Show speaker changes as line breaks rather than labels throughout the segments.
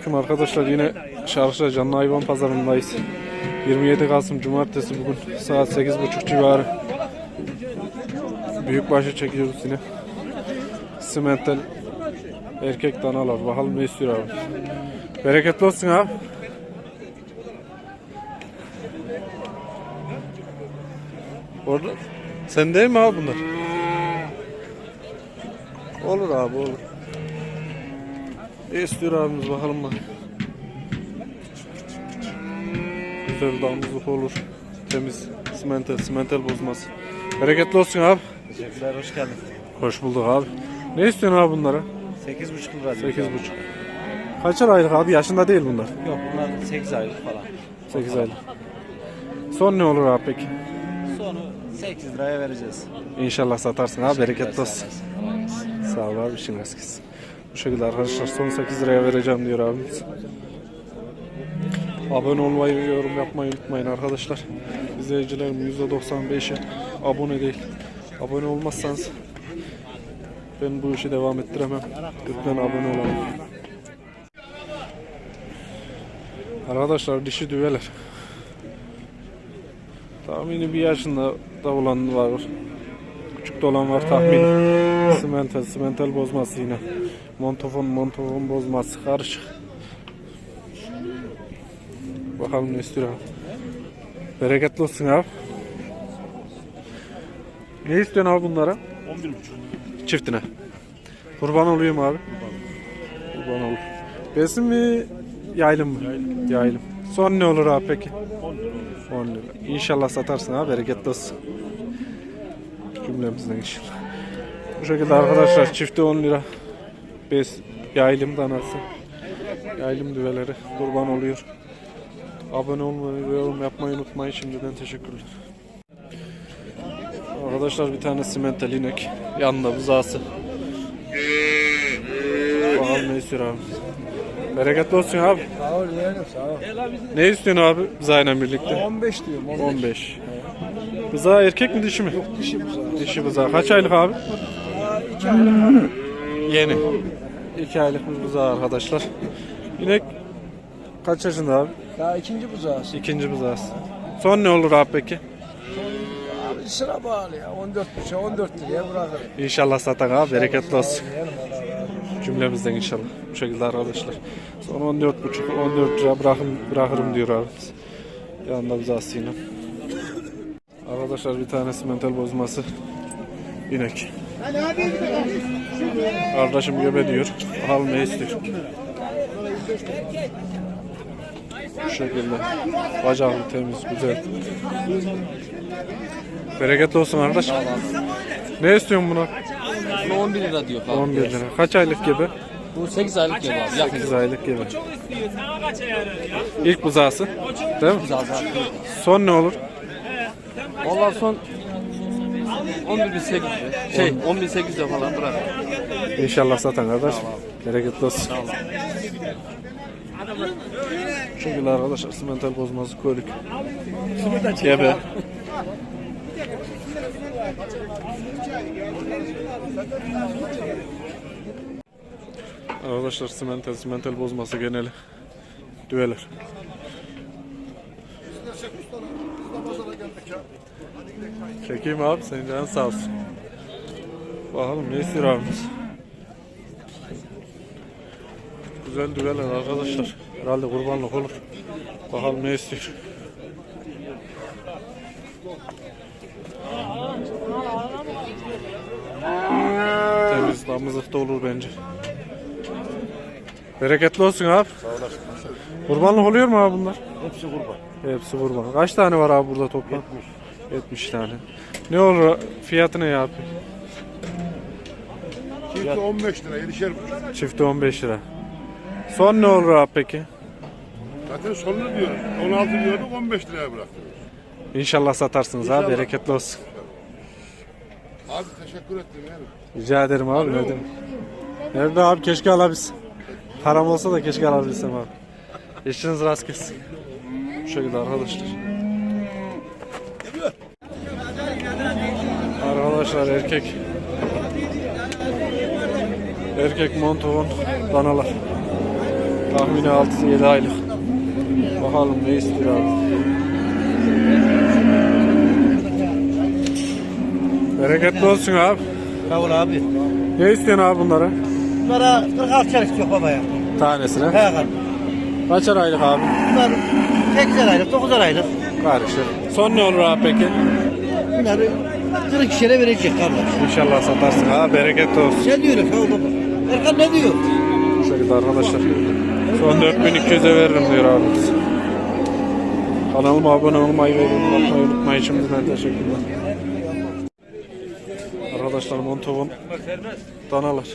Selamünaleyküm arkadaşlar. Yine Şarkışla Canlı Hayvan Pazarındayız. 27 Kasım Cumartesi bugün saat 8.30 civarı. Büyükbaşı çekiyoruz yine. Simentel erkek danalar. Bakalım ne istiyor abi. Bereketli olsun abi. Orada sen değil mi abi bunlar? Olur abi olur. Ne istiyor abimiz bakalım bak. Güzel damızlık olur. Temiz. Simentel, simentel bozmaz. Bereketli olsun abi.
Teşekkürler, hoş geldin.
Hoş bulduk abi. Ne istiyorsun abi bunlara?
8,5 lira.
8,5. Kaçar aylık abi? Yaşında değil bunlar.
Yok bunlar 8 aylık falan.
8 aylık. Son ne olur abi peki?
Sonu 8 liraya vereceğiz.
İnşallah satarsın abi. Bereketli olsun.
sağ
ol abi işin rast gitsin. Bu şekilde arkadaşlar son 8 liraya vereceğim diyor abimiz. Abone olmayı ve yorum yapmayı unutmayın arkadaşlar. İzleyicilerim %95'i abone değil. Abone olmazsanız ben bu işi devam ettiremem. Lütfen abone olalım. Arkadaşlar dişi düveler. Tahmini bir yaşında da olan var. Küçük de olan var tahmini. Simental, simental bozması yine. Montofon, montofon bozması karışık. Bakalım ne istiyor abi. Bereketli olsun abi. Ne istiyorsun abi bunlara?
11,5.
Çiftine. Kurban olayım abi. Kurban olur. Besin mi? Yaylım mı? Yaylım. Son ne olur abi peki? 10 lira. İnşallah satarsın abi. Bereketli olsun. Cümlemizden inşallah. Bu şekilde arkadaşlar çifte 10 lira. Bes yaylım danası. Yaylım düveleri kurban oluyor. Abone olmayı ve yorum yapmayı unutmayın. Şimdiden teşekkürler. Arkadaşlar bir tane simentel inek. Yanında buzağısı. Bakalım ne istiyor abi. Bereketli olsun abi.
Sağ ol yeğenim sağ ol.
Ne istiyorsun abi buzağıyla birlikte?
15 diyorum 15.
15. Buzağı erkek mi dişi mi?
Dişi buzağı.
Dişi buzağı. Kaç aylık abi?
Aa, 2 aylık.
Yeni. 2 aylık buzağı arkadaşlar. İnek kaç yaşında abi?
Daha ikinci buzağısı.
İkinci buzağısı. Son ne olur abi peki?
Abi sıra bağlı ya. 14 buçuğa 14 liraya bırakırım.
İnşallah satan abi. Bereketli olsun. Cümlemizden inşallah. Bu şekilde arkadaşlar. Son 14 buçuk 14 lira bırakın, bırakırım diyor abimiz. Yanında buzağısıyla. Arkadaşlar bir tane simental bozması. inek. Kardeşim göbe diyor. Ne istiyor. Bu şekilde. Bacaklı, temiz, güzel. Bereketli olsun kardeş. Ne istiyorsun buna?
Bu 11 lira diyor abi.
11 lira. Kaç aylık gebe?
Bu 8 aylık gibi abi. Yakın
8 aylık gebe. İlk buzağısı. Değil mi? Son ne olur?
Vallahi son 11.800 şey 10.800 falan bırak.
İnşallah satan kardeş. Bereketli olsun. Bu şekilde arkadaşlar simental bozması koyduk. Gebe. Arkadaşlar simental simental bozması geneli. Düveler. Çekeyim abi senin canın sağ olsun. Bakalım ne istiyor abimiz. Güzel düveler arkadaşlar. Herhalde kurbanlık olur. Bakalım ne istiyor. Temiz damızlık da olur bence. Bereketli olsun abi. Sağ olasın. Kurbanlık oluyor mu abi bunlar?
Hepsi kurban.
Hepsi kurban. Kaç tane var abi burada toplam? 70. 70 tane. Ne olur fiyatı ne ya abi?
Çifti 15 lira, yedişer buçuk.
Çifti 15 lira. Son ne olur abi peki?
Zaten sonunu diyoruz. 16 diyorduk, 15 liraya bıraktık.
İnşallah satarsınız abi. Bereketli olsun.
Abi teşekkür ettim yani.
Rica ederim abi. Ne demek. Nerede abi? Keşke alabilsem. Param olsa da keşke alabilsem abi. İşiniz rast gelsin. Bu şekilde arkadaşlar. Arkadaşlar erkek erkek montovon danalar. Tahmini 6-7 aylık. Bakalım ne istiyor abi. Bereketli olsun abi.
Sağ ol abi.
Ne istiyorsun abi bunlara?
Bunlara 46 çarık istiyor babaya.
Tanesine.
He kadar.
Kaçar aylık abi?
Bunlar 8 aylık, 9 aylık.
Karışır. Son ne olur abi peki?
Bunları 40 kişiye verecek kardeş.
İnşallah satarsın ha. Bereketli olsun.
Sen diyor ol baba. Erkan ne diyor?
Bu şekilde arkadaşlar. Son 4200'e veririm diyor abimiz. Kanalıma abone olmayı ve yorum atmayı unutmayın şimdiden teşekkürler. Arkadaşlar Montov'un danalar.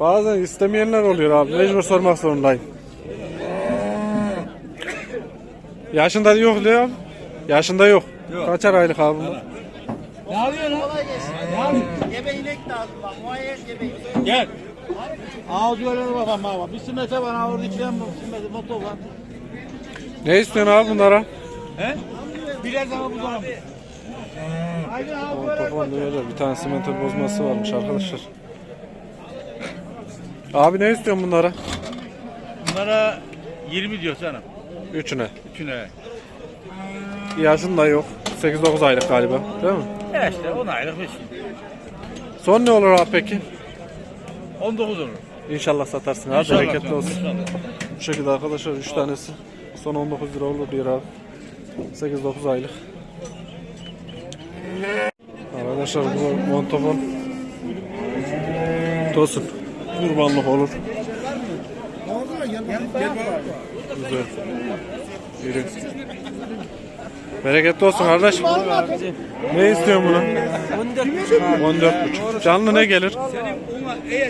Bazen istemeyenler oluyor abi. Mecbur sormak zorundayım. Yaşında yok diyor. Yaşında yok. Kaçar aylık abi bunlar?
Gel. Ağzı öyle bakalım baba. Bir simete var, orada içilen bu simete motor var.
Ne istiyorsun abi bunlara?
He? Birer daha bu zaman.
Diyorlar. Bir tane simental bozması varmış arkadaşlar. Abi ne istiyorsun bunlara?
Bunlara 20 diyor sana.
Üçüne.
Üçüne.
Yaşında yok. 8-9 aylık galiba. Değil mi?
Evet işte 10 aylık bir şey.
Son ne olur abi peki?
19 olur.
İnşallah satarsın abi.
İnşallah
Bereketli
canım,
olsun.
inşallah.
Bu şekilde arkadaşlar 3 tanesi. Son 19 lira olur diyor abi. 8-9 aylık. Arkadaşlar bu montofon Tosun. Kurbanlık olur. Güzel. Yürü. Bereketli olsun kardeş. Ne istiyorsun buna? 14 buçuk. Canlı ne gelir?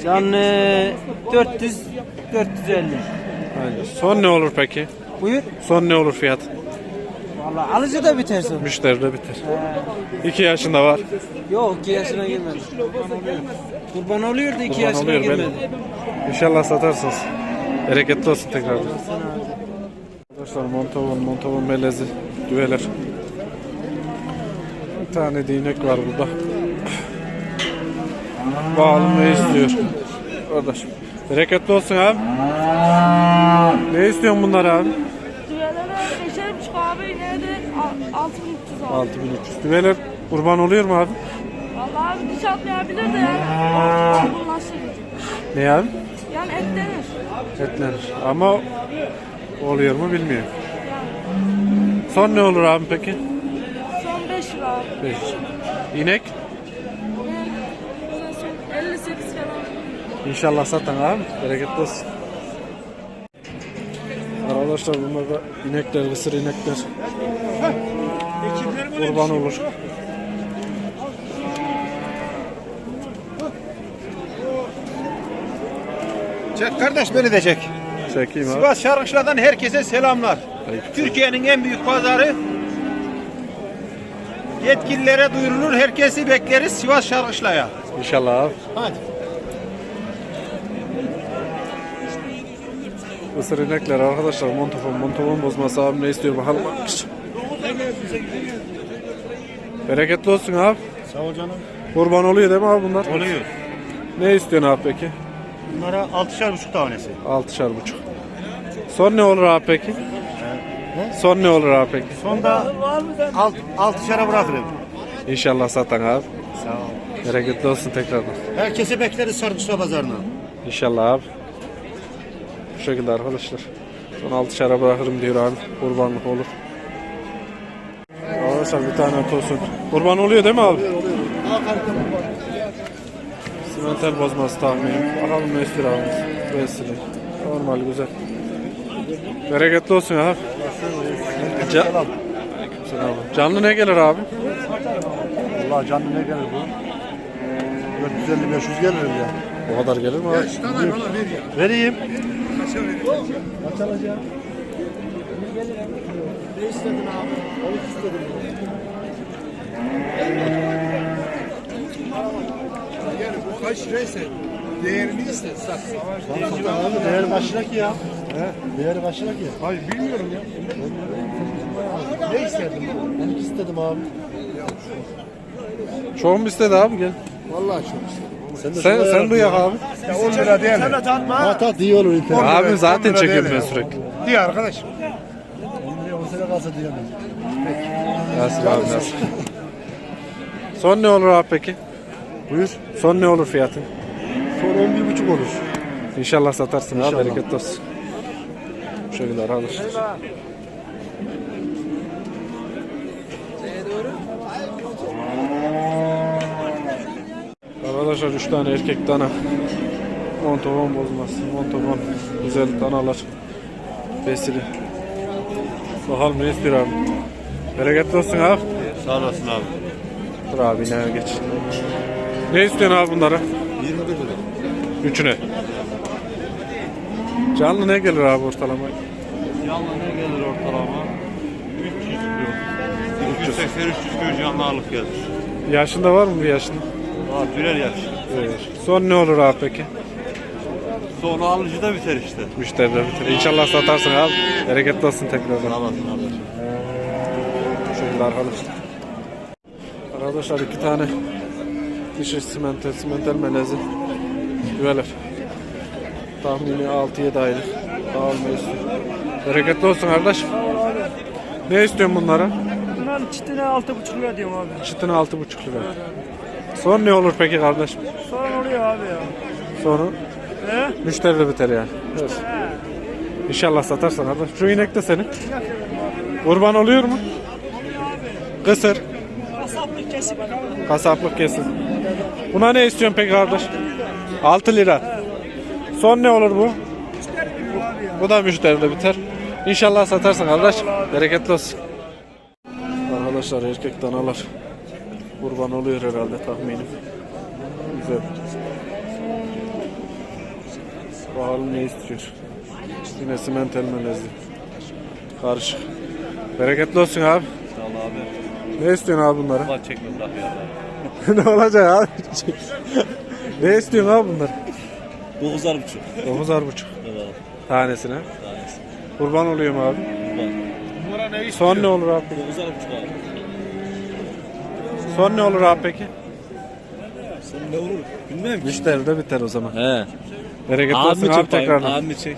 Canlı 400 450.
Aynen. Son ne olur peki?
Buyur.
Son ne olur fiyat?
Vallahi alıcı da bitersin.
Müşteri de biter. 2 yaşında var.
Yok 2 yaşına girmedi. Kurban oluyor da 2
Kurban
yaşına
oluyor,
girmedi.
İnşallah satarsınız. Bereketli olsun tekrar. Arkadaşlar Montavon, Montavon melezi, düveler. Bir tane değnek var burada. Bakalım ne istiyor. Kardeş. Bereketli olsun abi. Ne istiyorsun bunlar abi?
Düvelere beşer buçuk abi nerede? Altı bin üç yüz abi.
6300. Düveler kurban oluyor mu abi?
Vallahi abi diş atmayabilir de yani.
Ne abi?
Yani et denir.
Etlenir. Ama oluyor mu bilmiyorum. Son ne olur abi peki?
Son 5 lira abi.
5. İnek?
Ne? Son 58 falan.
İnşallah satan abi. Bereketli olsun. Arkadaşlar bunlar da inekler, kısır inekler. Kurban olur.
Çek kardeş beni de çek.
Çekeyim abi.
Sivas Şarkışla'dan herkese selamlar. Türkiye'nin en büyük pazarı. Yetkililere duyurulur. Herkesi bekleriz Sivas Şarkışla'ya.
İnşallah abi.
Hadi.
Kısır inekler arkadaşlar. Montofon, montofon bozması abi ne istiyor bakalım. Bereketli olsun abi.
Sağ ol canım.
Kurban oluyor değil mi abi bunlar?
Oluyor.
Ne istiyorsun abi peki?
Bunlara altışar buçuk tanesi.
Altışar buçuk. Son ne olur abi peki? Son ne olur abi peki?
Sonda alt, altışara bırakırım.
İnşallah satan abi.
Sağ ol.
Bereketli olsun tekrardan.
Herkese bekleriz Şarkışla pazarına.
İnşallah abi. Bu şekilde arkadaşlar. Son altışara bırakırım diyor abi. Kurbanlık olur. Arkadaşlar bir tane tosun. Kurban oluyor değil mi abi? Simental bozması tahminim. Bakalım istiyor abimiz. Vesile. Normal güzel. Bereketli olsun abi. Ca. Canlı ne gelir abi?
Allah canlı ne gelir bu? 450-500 gelir ya.
O kadar gelir mi abi?
Vereyim.
Kaç liraysa değerini iste sat.
Abi değer başına ki ya. He? Değer başına ki.
Hayır bilmiyorum ya.
Ne istedin? Ben iki istedim abi.
Çoğum istedi abi gel.
Vallahi çok istedim.
Sen de
Sen,
şuraya
sen duyak
ya.
abi.
10 lira değil mi?
At at iyi olur internet.
Abi zaten çekiyorum ben
ya.
sürekli.
Diye arkadaş.
10 sene kalsa diyemem.
Nasıl abi nasıl? Son ne olur abi peki?
Buyur.
Son ne olur fiyatın?
Sonra 11 buçuk olur.
İnşallah satarsın abi
İnşallah.
bereket olsun. Bu şekilde arkadaşlar. Arkadaşlar 3 tane erkek dana. Montobon bozmaz. Montobon güzel danalar. Besili. Bakalım ne istiyor abi. Bereketli olsun abi.
Sağ olasın abi.
Dur abi ne geç. Ne istiyorsun abi bunlara?
21 lira.
Üçüne. Canlı ne gelir abi ortalama?
Yanına ne gelir ortalama? 300 kilo. 280 300 kilo canlı ağırlık gelir.
Yaşında var mı bir yaşında?
Aa, birer yaş.
Evet. Son ne olur abi peki?
Sonra alıcı da biter işte.
Müşteriler bitir. İnşallah satarsın abi. Bereketli olsun tekrardan.
Sağ olasın abi.
Şöyle arkadaşlar. Arkadaşlar iki tane dişi simentel, simentel melezi düveler. Tahmini 6-7 aylık. İstiyor. Bereketli olsun kardeş. Ne istiyorsun bunlara?
Bunların çitine altı buçuk lira diyorum abi.
Çıtını 6,5 lira. Son ne olur peki kardeş?
Sorun oluyor abi ya.
Sonu
He?
müşteri de biter yani. Evet. İnşallah satarsan kardeş. Şu inek de senin. Kurban oluyor mu? Kısır.
Kasaplık kesip
Kasaplık kesin. Buna ne istiyorsun peki kardeş? 6 lira. Son ne olur bu? Bu da müşteride biter. İnşallah satarsın kardeş. Bereketli olsun. Arkadaşlar erkek danalar kurban oluyor herhalde tahminim. Güzel. Bakalım ne istiyor. Yine simentel melezli. Karışık. Bereketli olsun abi.
Sağ ol abi.
Ne istiyorsun abi bunlara?
Allah çekme bırak ya.
ne olacak abi? ne istiyorsun abi bunlar?
9'ar buçuk.
9'ar buçuk
Evet.
tanesine. Kurban oluyor mu abi? Son ne olur abi?
9'ar buçuk abi.
Son ne olur abi peki?
Sen ne olur? Bilmem ki.
Müşteri de biter o zaman.
He.
Bereketli
Abi
olsun abi
bakayım?
tekrardan.
Abi mi çek?